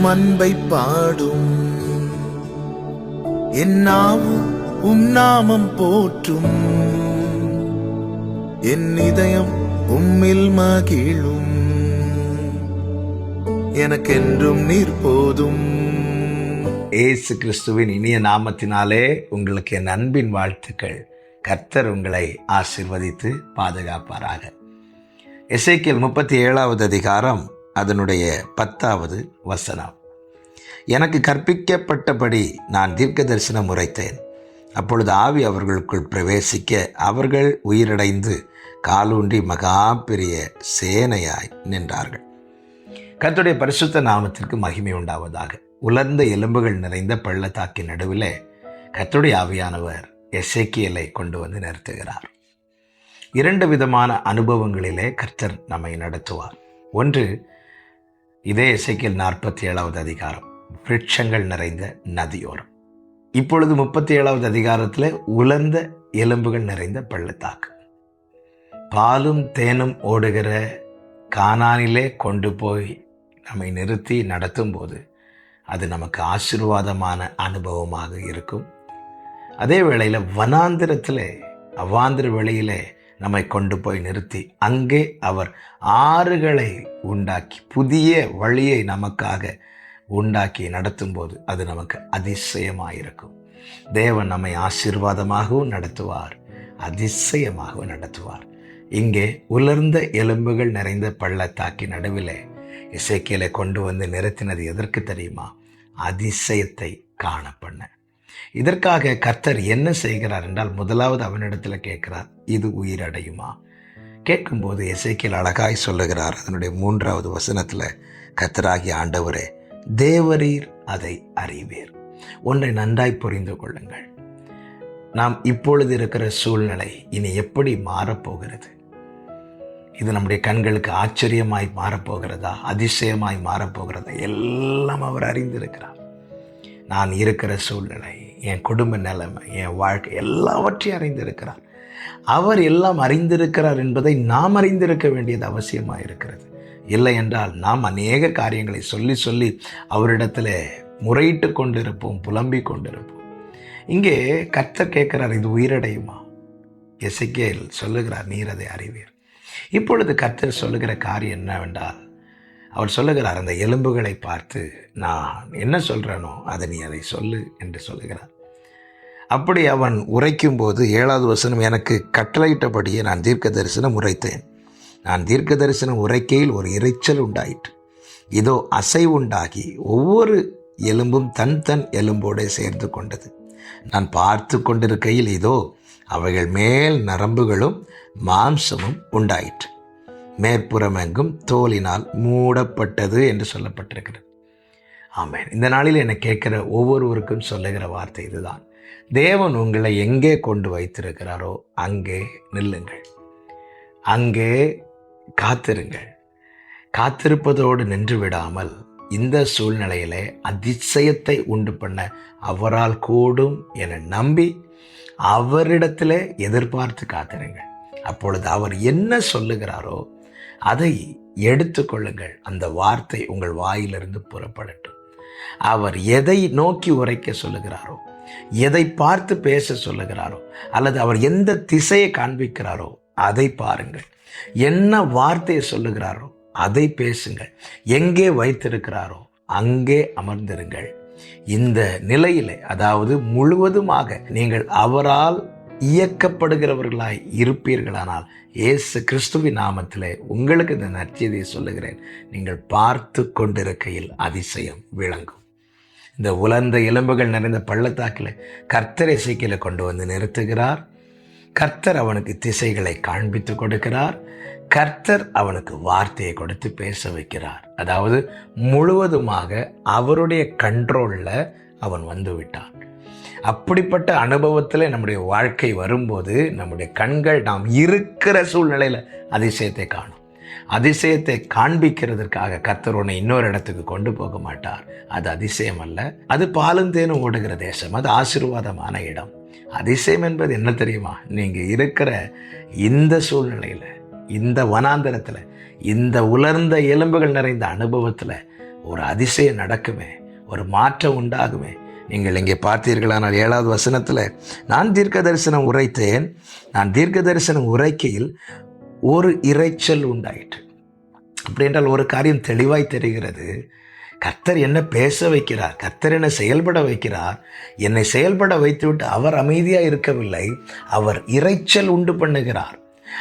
உம் அன்பை பாடும். என்னாவும் உம் நாமம் போற்றும். என் இதயம் உம்மில் மகிழும். எனக்கென்றும் நீர் போதும். ஏசு கிறிஸ்துவின் இனிய நாமத்தினாலே உங்களுக்கு என் அன்பின் வாழ்த்துக்கள். கர்த்தர் உங்களை ஆசிர்வதித்து பாதுகாப்பாராக. எசேக்கியல் முப்பத்தி ஏழாவது அதிகாரம் அதனுடைய பத்தாவது வசனம். எனக்கு கற்பிக்கப்பட்டபடி நான் தீர்க்க தரிசனம் உரைத்தேன். அப்பொழுது ஆவி அவர்களுக்குள் பிரவேசிக்க அவர்கள் உயிரடைந்து காலூன்றி மகா பெரிய சேனையாய் நின்றார்கள். கத்துடைய பரிசுத்த நாமத்திற்கு மகிமை உண்டாவதாக. உலர்ந்த எலும்புகள் நிறைந்த பள்ளத்தாக்கின் நடுவிலே கத்துடைய ஆவியானவர் எசேக்கியலை கொண்டு வந்து நிறுத்துகிறார். இரண்டு விதமான அனுபவங்களிலே கர்த்தர் நம்மை நடத்துவார். ஒன்று இதே இசைக்கில் நாற்பத்தி ஏழாவது அதிகாரம். விருட்சங்கள் நிறைந்த நதியோரம். இப்பொழுது முப்பத்தி ஏழாவது அதிகாரத்தில் உலர்ந்த எலும்புகள் நிறைந்த பள்ளத்தாக்கு. பாலும் தேனும் ஓடுகிற கானானிலே கொண்டு போய் நம்மை நிறுத்தி நடத்தும் போது அது நமக்கு ஆசீர்வாதமான அனுபவமாக இருக்கும். அதே வேளையில் வனாந்திரத்தில் அவ்வாந்திர வெளியிலே நம்மை கொண்டு போய் நிறுத்தி அங்கே அவர் ஆறுகளை உண்டாக்கி புதிய வழியை நமக்காக உண்டாக்கி நடத்தும்போது அது நமக்கு அதிசயமாயிருக்கும். தேவன் நம்மை ஆசீர்வாதமாகவும் நடத்துவார் அதிசயமாகவும் நடத்துவார். இங்கே உலர்ந்த எலும்புகள் நிறைந்த பள்ளத்தாக்கி நடுவிலே இசைக்கியலை கொண்டு வந்து நிறுத்தினது எதற்கு தெரியுமா? அதிசயத்தை காண பண்ண இதற்காக கர்த்தர் என்ன செய்கிறார் என்றால் முதலாவது அவனிடத்தில் கேட்கிறார் இது உயிரடையுமா கேட்கும்போது இசைக்கில் அழகாய் சொல்லுகிறார் அதனுடைய மூன்றாவது வசனத்தில் கர்த்தராகிய ஆண்டவரே தேவரீர் அதை அறிவீர். ஒன்றை நன்றாய் புரிந்து கொள்ளுங்கள். நாம் இப்பொழுது இருக்கிற சூழ்நிலை இனி எப்படி மாறப்போகிறது? இது நம்முடைய கண்களுக்கு ஆச்சரியமாய் மாறப்போகிறதா? அதிசயமாய் மாறப்போகிறதா? எல்லாம் அவர் அறிந்திருக்கிறார். நான் இருக்கிற சூழ்நிலை என் குடும்ப நிலைமை என் வாழ்க்கை எல்லாவற்றையும் அறிந்திருக்கிறார். அவர் எல்லாம் அறிந்திருக்கிறார் என்பதை நாம் அறிந்திருக்க வேண்டியது அவசியமாக இருக்கிறது. இல்லை என்றால் நாம் அநேக காரியங்களை சொல்லி சொல்லி அவரிடத்தில் முறையிட்டு கொண்டிருப்போம் புலம்பிக் கொண்டிருப்போம். இங்கே கர்த்தர் கேட்கிறார் இது உயிரடையுமா? எசைக்கேல் சொல்லுகிறார் நீர் அதை அறிவீர். இப்பொழுது கர்த்தர் சொல்லுகிற காரியம் என்னவென்றால் அவர் சொல்லுகிறார் அந்த எலும்புகளை பார்த்து நான் என்ன சொல்கிறேனோ அதை நீ அதை சொல்லு என்று சொல்லுகிறார். அப்படி அவன் உரைக்கும் போது ஏழாவது வசனம் எனக்கு கட்டளையிட்டபடியே நான் தீர்க்க தரிசனம் உரைத்தேன். நான் தீர்க்க தரிசனம் உரைக்கையில் ஒரு இரைச்சல் உண்டாயிற்று. இதோ அசை உண்டாகி ஒவ்வொரு எலும்பும் தன் தன் எலும்போடு சேர்ந்து கொண்டது. நான் பார்த்து கொண்டிருக்கையில் இதோ அவைகள் மேல் நரம்புகளும் மாம்சமும் உண்டாயிற்று. மேற்புறமெங்கும் தோலினால் மூடப்பட்டது என்று சொல்லப்பட்டிருக்கிறது. ஆமேன். இந்த நாளில் என்னை கேட்குற ஒவ்வொருவருக்கும் சொல்லுகிற வார்த்தை இதுதான். தேவன் உங்களை எங்கே கொண்டு வைத்திருக்கிறாரோ அங்கே நில்லுங்கள். அங்கே காத்திருங்கள். காத்திருப்பதோடு நின்று விடாமல் இந்த சூழ்நிலையிலே அதிசயத்தை உண்டு பண்ண அவரால் கூடும் என நம்பி அவரிடத்தில் எதிர்பார்த்து காத்திருங்கள். அப்பொழுது அவர் என்ன சொல்லுகிறாரோ அதை எடுத்துக்கொள்ளுங்கள் அந்த வார்த்தை உங்கள் வாயிலிருந்து புறப்படட்டும். அவர் எதை நோக்கி உரைக்க சொல்லுகிறாரோ எதை பார்த்து பேச சொல்லுகிறாரோ அல்லது அவர் எந்த திசையை காண்பிக்கிறாரோ அதை பாருங்கள். என்ன வார்த்தையை சொல்லுகிறாரோ அதை பேசுங்கள். எங்கே வைத்திருக்கிறாரோ அங்கே அமர்ந்திருங்கள். இந்த நிலையிலே அதாவது முழுவதுமாக நீங்கள் அவரால் இயக்கப்படுகிறவர்களாய் இருப்பீர்களானால் இயேசு கிறிஸ்துவின் நாமத்தில் உங்களுக்கு இந்த நற்செய்தியை சொல்லுகிறேன். நீங்கள் பார்த்து கொண்டிருக்கையில் அதிசயம் விளங்கும். இந்த உலர்ந்த எலும்புகள் நிறைந்த பள்ளத்தாக்கில் கர்த்தரை சீக்கில கொண்டு வந்து நிறுத்துகிறார். கர்த்தர் அவனுக்கு திசைகளை காண்பித்து கொடுக்கிறார். கர்த்தர் அவனுக்கு வார்த்தையை கொடுத்து பேச வைக்கிறார். அதாவது முழுவதுமாக அவருடைய கண்ட்ரோலில் அவன் வந்து விட்டான். அப்படிப்பட்ட அனுபவத்தில் நம்முடைய வாழ்க்கை வரும்போது நம்முடைய கண்கள் நாம் இருக்கிற சூழ்நிலையில் அதிசயத்தை காணும். அதிசயத்தை காண்பிக்கிறதற்காக கத்தர் உன்னை இன்னொரு இடத்துக்கு கொண்டு போக மாட்டார். அது அதிசயம் அல்ல. அது பாலும் தேனும் ஓடுகிற தேசம். அது ஆசீர்வாதமான இடம். அதிசயம் என்பது என்ன தெரியுமா? நீங்கள் இருக்கிற இந்த சூழ்நிலையில் இந்த வனாந்தரத்தில் இந்த உலர்ந்த எலும்புகள் நிறைந்த அனுபவத்தில் ஒரு அதிசயம் நடக்குமே ஒரு மாற்றம் உண்டாகுமே நீங்கள் இங்கே பார்த்தீர்களானால் ஏழாவது வசனத்தில் நான் தீர்க்க தரிசனம் உரைத்தேன். நான் தீர்க்க தரிசனம் உரைக்கையில் ஒரு இரைச்சல் உண்டாயிற்று. அப்படி என்றால் ஒரு காரியம் தெளிவாய் தெரிகிறது. கர்த்தர் என்ன பேச வைக்கிறார்? கர்த்தர் என்னை செயல்பட வைக்கிறார்? என்னை செயல்பட வைத்துவிட்டு அவர் அமைதியாக இருக்கவில்லை. அவர் இரைச்சல் உண்டு பண்ணுகிறார்.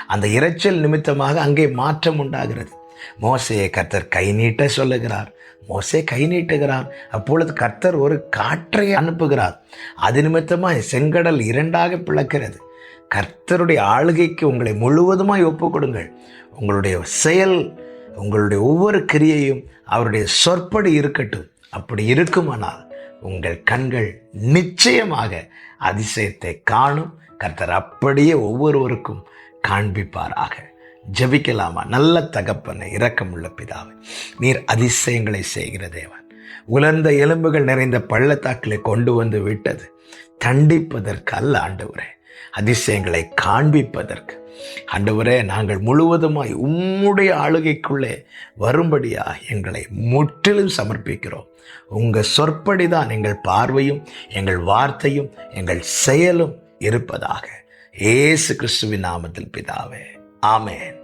அந்த இரைச்சல் நிமித்தமாக அங்கே மாற்றம் உண்டாகிறது. மோசையை கர்த்தர் கை நீட்ட சொல்லுகிறார். மோசே கை நீட்டுகிறார். அப்பொழுது கர்த்தர் ஒரு காற்றை அனுப்புகிறார். அது நிமித்தமாக செங்கடல் இரண்டாக பிளக்கிறது. கர்த்தருடைய ஆளுகைக்கு உங்களை முழுவதுமாய் ஒப்புக் கொடுங்கள் உங்களுடைய செயல் உங்களுடைய ஒவ்வொரு கிரியையும் அவருடைய சொற்படி இருக்கட்டும். அப்படி இருக்குமானால் உங்கள் கண்கள் நிச்சயமாக அதிசயத்தை காணும். கர்த்தர் அப்படியே ஒவ்வொருவருக்கும் காண்பிப்பாராக. ஜபிக்கலாமா? நல்ல தகப்பனை இரக்கமுள்ள பிதாவை நீர் அதிசயங்களை செய்கிற தேவன். உலர்ந்த எலும்புகள் நிறைந்த பள்ளத்தாக்கிலே கொண்டு வந்து விட்டது. தண்டிப்பதற்கு அல்ல ஆண்டவரே. அதிசயங்களை காண்பிப்பதற்கு. ஆண்டவரே நாங்கள் முழுவதுமாய் உம்முடைய ஆளுகைக்குள்ளே வரும்படியாக எங்களை முற்றிலும் சமர்ப்பிக்கிறோம். உங்கள் சொற்படிதான் எங்கள் பார்வையும் எங்கள் வார்த்தையும் எங்கள் செயலும் இருப்பதாக. ஏசு கிறிஸ்துவின் நாமத்தில் பிதாவே. ஆமென்